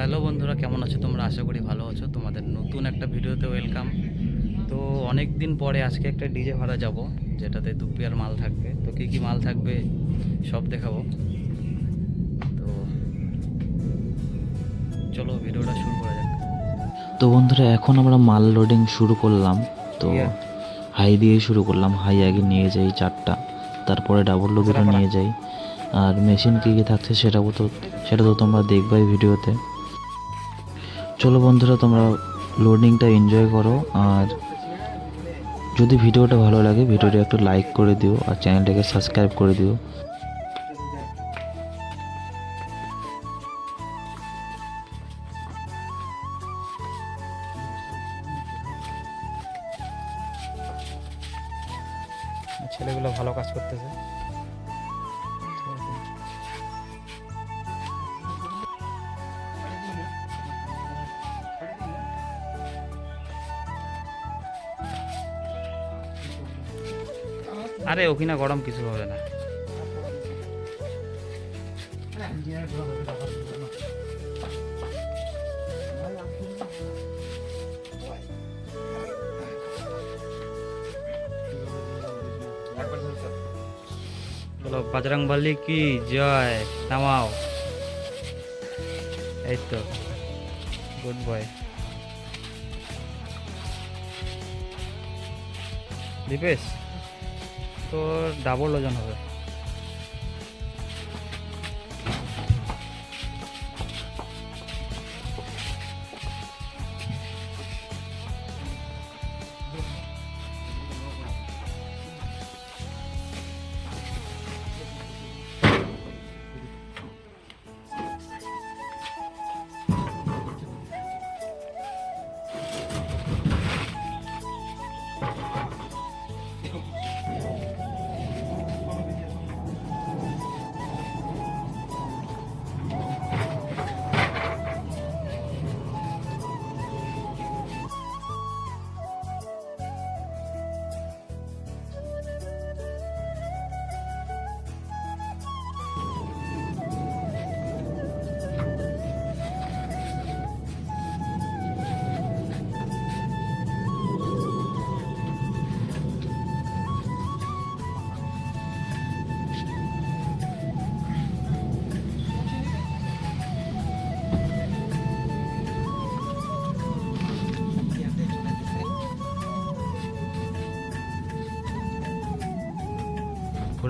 Hello বন্ধুরা কেমন আছো তোমরা? আশা করি ভালো আছো। তোমাদের নতুন একটা ভিডিওতে ওয়েলকাম তো অনেক দিন পরে আজকে একটা ডিজে ভাড়া যাব যেটাতে দু পেয়ার মাল থাকবে। তো কী কী মাল থাকবে সব দেখাবো। তো চলো ভিডিওটা শুরু করা যাক। তো বন্ধুরা এখন আমরা মাল লোডিং শুরু করলাম। তো হাই দিয়ে শুরু করলাম। হাই আগে নিয়ে যাই চারটা। তারপরে ডাবল দুটো নিয়ে যাই। আর মেশিন কী কী থাকছে সেটাও তো সেটা তো তোমরা দেখবাই ভিডিওতে। চলো বন্ধুরা, তোমরা লোডিংটা এনজয় করো। আর যদি ভিডিওটা ভালো লাগে, ভিডিওটা একটু লাইক করে দিও আর চ্যানেলটাকে সাবস্ক্রাইব করে দিও। ছেলেগুলো ভালো কাজ করতেছে। আরে ওখানে গরম কিছু হবে না। বলো, বজরং বলি কি? জয় নামাও এই তো গুড বয় দীপেশ? তোর ডাবল ওজন হবে।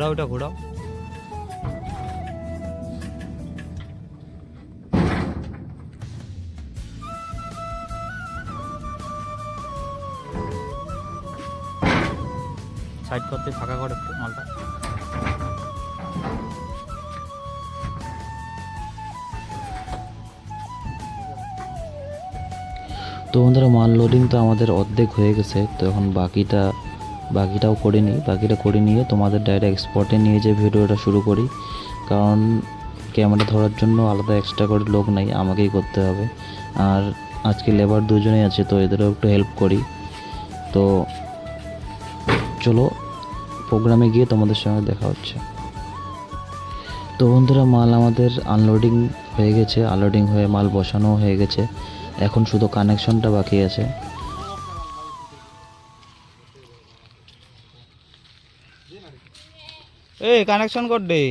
ঘোরাও ওটা ঘোরাও। সাইড করতে, ফাঁকা করে মালটা। তো বন্ধুরা, মাল লোডিং তো আমাদের অর্ধেক হয়ে গেছে, তো এখন বাকিটা বাকিটাও করে নিই। বাকিটা করে নিয়ে তোমাদের ডাইরেক্ট স্পটে নিয়ে যে ভিডিওটা শুরু করি। কারণ ক্যামেরা ধরার জন্য আলাদা এক্সট্রা করে লোক নাই, আমাকেই করতে হবে। আর আজকে লেবার দুজনেই আছে, তো এদেরও একটু হেল্প করি। তো চলো প্রোগ্রামে গিয়ে তোমাদের সঙ্গে দেখা হচ্ছে। তো বন্ধুরা, মাল আমাদের আনলোডিং হয়ে গেছে। আনলোডিং হয়ে, মাল বসানো হয়ে গেছে। এখন শুধু কানেকশনটা বাকি আছে। এই কানেকশন কর দে।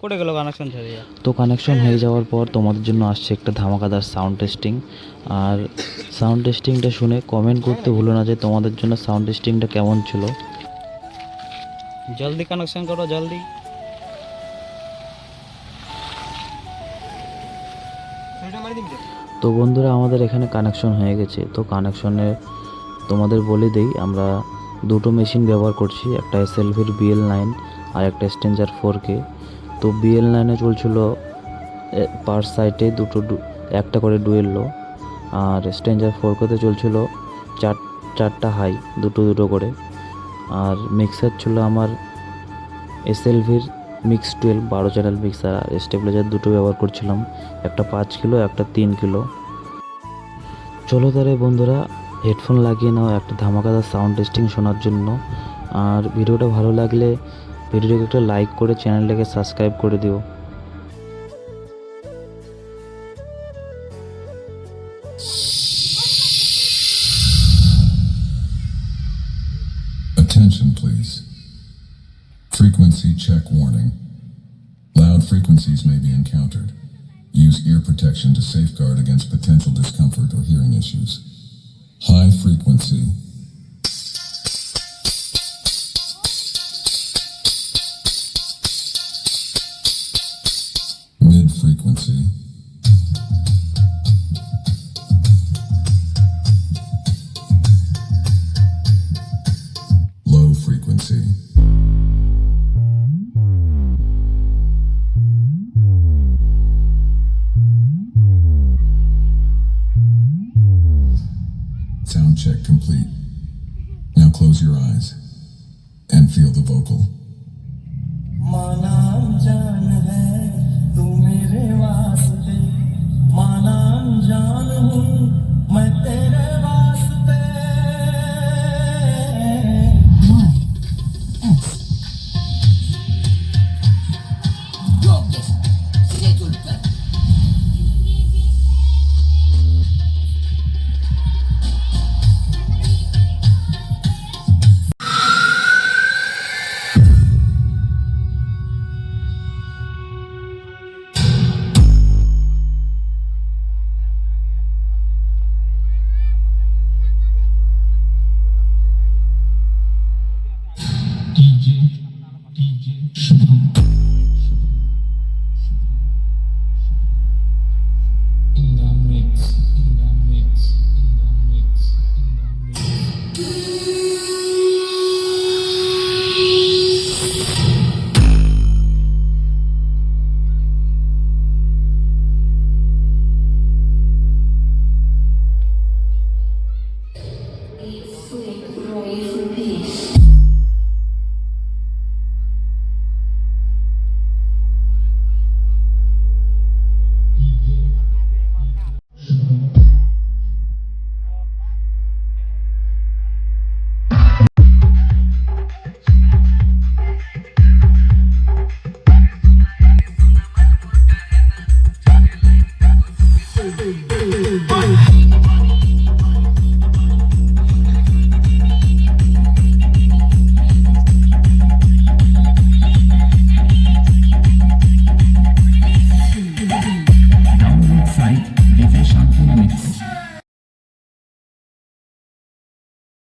করে গেল কানেকশন ছাড়িয়ে। তো কানেকশন হয়ে যাওয়ার পর তোমাদের জন্য আসছে একটা ধামাকাদার সাউন্ড টেস্টিং আর সাউন্ড টেস্টিংটা শুনে কমেন্ট করতে ভুলো না যে তোমাদের জন্য সাউন্ড টেস্টিংটা কেমন ছিল। জলদি কানেকশন করো জলদি। তো বন্ধুরা আমাদের এখানে কানেকশন হয়ে গেছে। তো কানেকশনে তোমাদের বলে দেই আমরা দুটো মেশিন ব্যবহার করছি, একটা এসএলভির বিএল নাইন আর একটা স্টেঞ্জার ফোর কে তো বিএল নাইনে চলছিল পার সাইডে দুটো একটা করে ডুয়েল আর স্টেঞ্জার ফোর কেতে চলছিল চার, চারটা হাই দুটো দুটো করে। আর মিক্সার ছিল আমার এসএলভির মিক্স টুয়েলভ বারো চ্যানেল মিক্সার আর স্টেবিলাইজার দুটো ব্যবহার করছিলাম, একটা পাঁচ কিলো, একটা তিন কিলো। চলো তাহলে বন্ধুরা হেডফোন লাগিয়ে নাও একটা ধামাকাদার সাউন্ড টেস্টিং শোনার জন্য আর ভিডিওটা ভালো লাগলে ভিডিওটাকে একটা লাইক করে চ্যানেলটাকে সাবস্ক্রাইব করে দিও Attention, please. Frequency check warning. Loud frequencies may be encountered. Use ear protection to safeguard against potential discomfort or hearing issues. High frequency. check complete. Now close your eyes and feel the vocal. माना जान है तू मेरे वास्ते माना जान हूँ मैं तेरे